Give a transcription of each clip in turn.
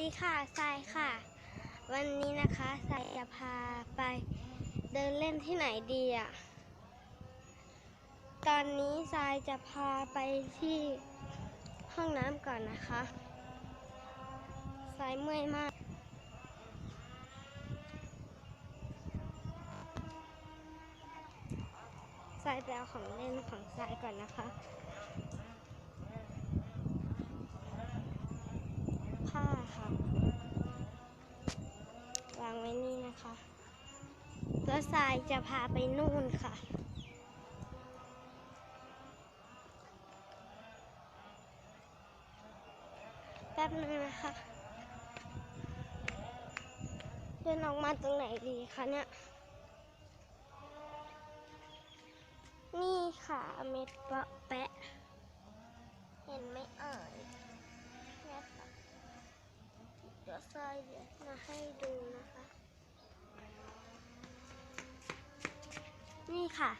ดีค่ะทรายค่ะ วันนี้นะคะทรายจะพาไปเดินเล่นที่ไหนดีอะ ตอนนี้ทรายจะพาไปที่ห้องน้ำก่อนนะคะทรายเมื่อยมาก ทรายไปเอาของเล่นของทรายก่อนนะคะ ผ้าค่ะ วางไว้นี่นะคะแล้วทรายจะพาไปนู่นค่ะแป๊บนึงนะคะ เดินออกมาตรงไหนดีคะเนี่ย นี่ค่ะ เม็ดเปะแปะ เห็นไหมเอ่ยเนี่ยค่ะ เดี๋ยว ทรายเดี๋ยวมาให้ดูนะคะ นี่ค่ะ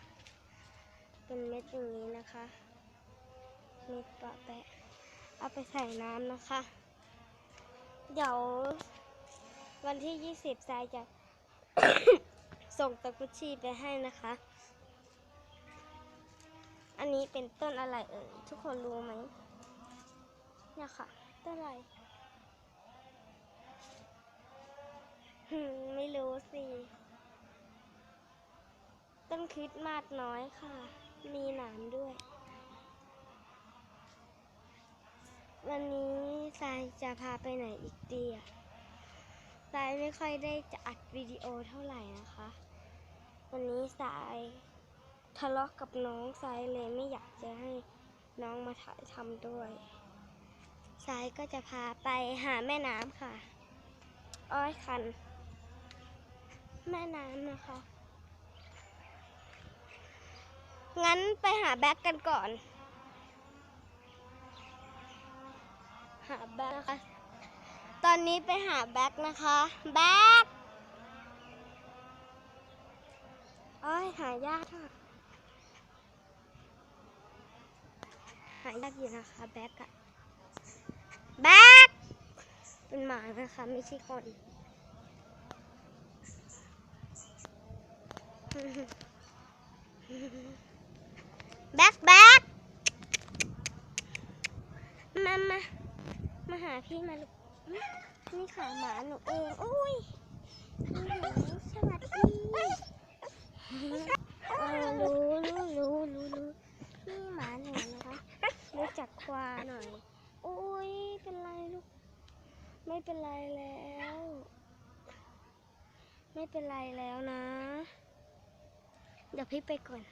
เป็นเม็ดอย่างนี้นะคะ เม็ดปะแปะ เอาไปใส่น้ำนะคะ เดี๋ยววันที่20ทรายจะส่งตะกุชีไปให้นะคะ อันนี้เป็นต้นอะไรเอ่ยทุกคนรู้ไหมเนี่ยค่ะ ต้นอะไร หืมไม่รู้สิ ต้นคริสต์มาสน้อยค่ะ มีหนามด้วย วันนี้ทรายจะพาไปไหนอีกดีอะทรายไม่ค่อยได้จะอัดวิดีโอเท่าไหร่นะคะ วันนี้ทรายทะเลาะกับน้องทรายเลยไม่อยากจะให้น้องมาถ่ายทำด้วยทรายก็จะพาไปหาแม่น้ำค่ะ อ้อยคัน แม่น้ำนะคะ งั้นไปหาแบ็กกันก่อน หาแบ็กนะคะ ตอนนี้ไปหาแบ็กนะคะ แบ็กโอ้ยหายากค่ะหายากอยู่นะคะแบ็กอะแบ็กเป็นหมานะคะ ไม่ใช่คน แบ็กแบ็กมามามาหาพี่มาลูกนี่ค่ะหมาหนูเองอุ้ยอื้อหือสวัสดีรู้รู้รู้รู้รู้นี่หมาหนูนะคะรู้จักควาหน่อยอุ้ยเป็นไรลูกไม่เป็นไรแล้ว ไม่เป็นไรแล้วนะ เดี๋ยวพี่ไปก่อน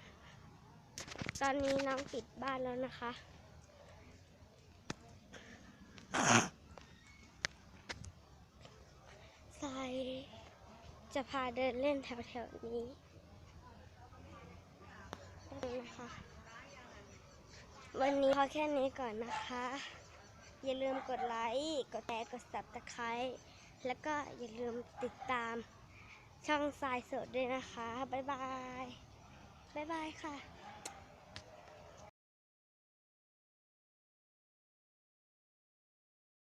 ตอนนี้น้องปิดบ้านแล้วนะคะ ทรายจะพาเดินเล่นแถวๆนี้นะคะ วันนี้พอแค่นี้ก่อนนะคะ อย่าลืมกดไลค์ กดแชร์ กด subscribe แล้วก็อย่าลืมติดตามช่องทรายสดด้วยนะคะ บ๊ายบาย บ๊ายบายค่ะ